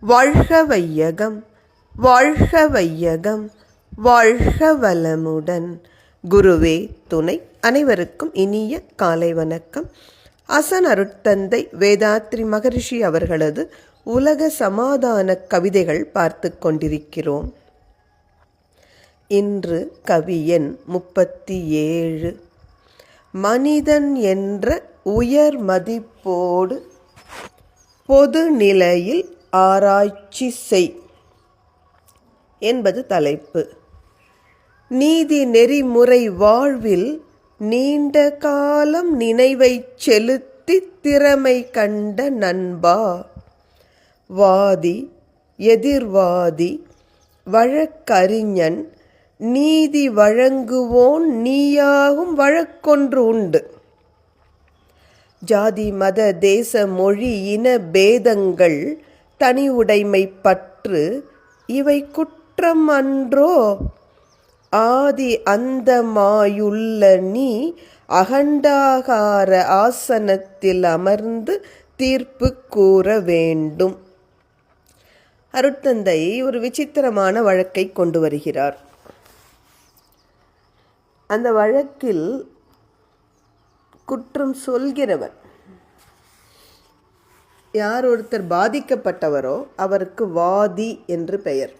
வாழ்க வையகம் வாழ்க வையகம் வாழ்க வளமுடன் குருவே துணை அனைவருக்கும் இனிய காலை வணக்கம். அசன் அருட்தந்தை வேதாத்ரி மகரிஷி அவர்களது உலக சமாதான கவிதைகள் பார்த்து கொண்டிருக்கிறோம். இன்று கவியன் முப்பத்தி ஏழு மனிதன் என்ற உயர் மதிப்போடு பொது நிலையில் ஆராய்ச்சி செய் என்பது தலைப்பு. நீதி நெறிமுறை வாழ்வில் நீண்ட காலம் நினைவைச் செலுத்தி திறமை கண்ட நண்பா. வாதி எதிர்வாதி வழக்கறிஞன் நீதி வழங்குவோன் நீயாகும் வழக்கொன்று உண்டு. ஜாதி மத தேச மொழி இன பேதங்கள் தனி உடைமை பற்று இவை குற்றம் அன்றோ ஆதி அந்தமாயுள்ள நீ அகண்டாகார ஆசனத்தில் அமர்ந்து தீர்ப்பு கூற வேண்டும். அருட்தந்தை ஒரு விசித்திரமான வழக்கை கொண்டு வருகிறார். அந்த வழக்கில் குற்றம் சொல்கிறவன். யார் ஒருத்தர் பாதிக்கப்பட்டவரோ அவருக்கு வாதி என்று பெயர்.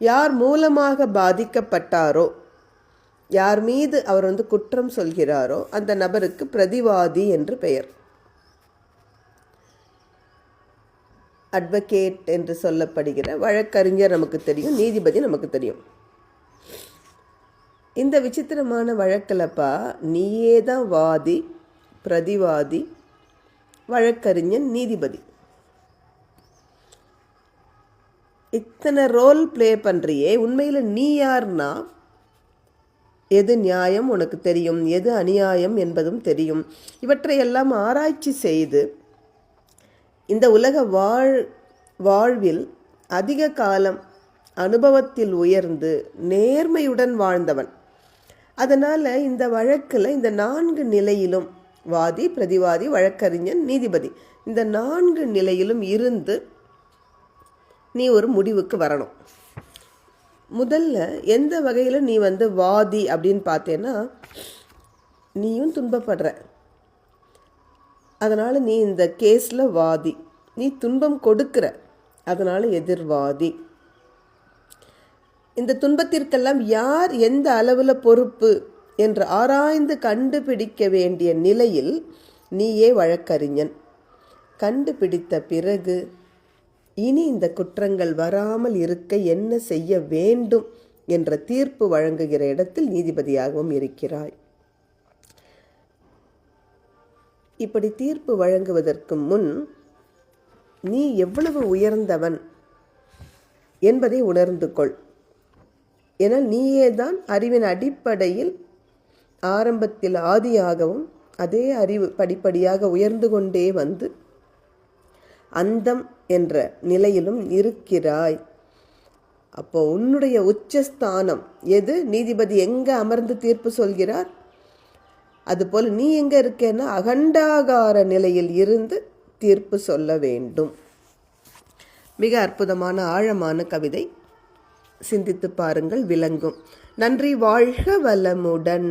யார் மூலமாக பாதிக்கப்பட்டாரோ யார் மீது அவர் வந்து குற்றம் சொல்கிறாரோ அந்த நபருக்கு பிரதிவாதி என்று பெயர். அட்வொகேட் என்று சொல்லப்படுகிற வழக்கறிஞர் நமக்கு தெரியும் நீதிபதி நமக்கு தெரியும். இந்த விசித்திரமான வழக்கிலப்பா நீயே தான் வாதி பிரதிவாதி வழக்கறிஞன் நீதிபதி. இத்தனை ரோல் ப்ளே பண்ணுறியே உண்மையில் நீ யார்னா? எது நியாயம் உனக்கு தெரியும் எது அநியாயம் என்பதும் தெரியும். இவற்றையெல்லாம் ஆராய்ச்சி செய்து இந்த உலக வாழ் வாழ்வில் அதிக காலம் அனுபவத்தில் உயர்ந்து நேர்மையுடன் வாழ்ந்தவன். அதனால் இந்த வழக்கில் இந்த நான்கு நிலையிலும் வாதி பிரதிவாதி வழக்கறிஞன் நீதிபதி. இந்த நான்கு நிலையிலும் இருந்து நீ ஒரு முடிவுக்கு வரணும். முதல்ல எந்த வகையில் நீ வந்து வாதி அப்படின்னு பார்த்தேன்னா நீயும் துன்பப்படுற. அதனால் நீ இந்த கேஸில் வாதி. நீ துன்பம் கொடுக்கிற. அதனால் எதிர்வாதி. இந்த துன்பத்திற்கெல்லாம் யார் எந்த அளவில் பொறுப்பு? என்று ஆராய்ந்து கண்டுபிடிக்க வேண்டிய நிலையில் நீயே வழக்கறிஞன். கண்டுபிடித்த பிறகு இனி இந்த குற்றங்கள் வராமல் இருக்க என்ன செய்ய வேண்டும் என்ற தீர்ப்பு வழங்குகிற இடத்தில் நீதிபதியாகவும் இருக்கிறாய். இப்படி தீர்ப்பு வழங்குவதற்கு முன் நீ எவ்வளவு உயர்ந்தவன் என்பதை உணர்ந்து கொள். என நீயே தான் அறிவின் அடிப்படையில் ஆரம்பத்தில் ஆதியாகவும் அதே அறிவு படிப்படியாக உயர்ந்து கொண்டே வந்து அந்தம் என்ற நிலையிலும் இருக்கிறாய். அப்போ உன்னுடைய உச்சஸ்தானம் எது? நீதிபதி எங்கே அமர்ந்து தீர்ப்பு சொல்கிறார்? அதுபோல் நீ எங்கே இருக்கேன்னா அகண்டாகார நிலையில் இருந்து தீர்ப்பு சொல்ல வேண்டும். மிக அற்புதமான ஆழமான கவிதை. சிந்தித்து பாருங்கள் விளங்கும். நன்றி வாழ்க வளமுடன்.